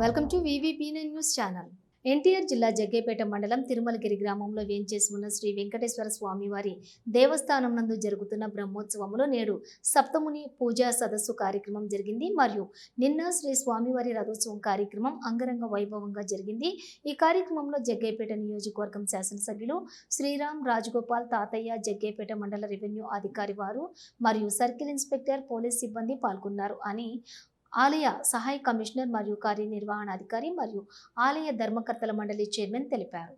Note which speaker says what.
Speaker 1: Welcome to VVP news channel. NTR జిల్లా జగ్గేపేట మండలం తిరుమలగిరి గ్రామంలో వేంచేసి ఉన్న శ్రీ వెంకటేశ్వర స్వామివారి దేవస్థానం నందు జరుగుతున్న బ్రహ్మోత్సవంలో నేడు సప్తముని పూజా సదస్సు కార్యక్రమం జరిగింది. మరియు నిన్న శ్రీ స్వామివారి రథోత్సవం కార్యక్రమం అంగరంగ వైభవంగా జరిగింది. ఈ కార్యక్రమంలో జగ్గేపేట నియోజకవర్గం శాసనసభ్యులు శ్రీరామ్ రాజగోపాల్ తాతయ్య జగ్గేపేట మండల రెవెన్యూ అధికారి వారు మరియు సర్కిల్ ఇన్స్పెక్టర్ పోలీస్ సిబ్బంది పాల్గొన్నారు అని ఆలయ సహాయ కమిషనర్ మరియు కార్యనిర్వహణ అధికారి మరియు ఆలయ ధర్మకర్తల మండలి చైర్మన్ తెలిపారు.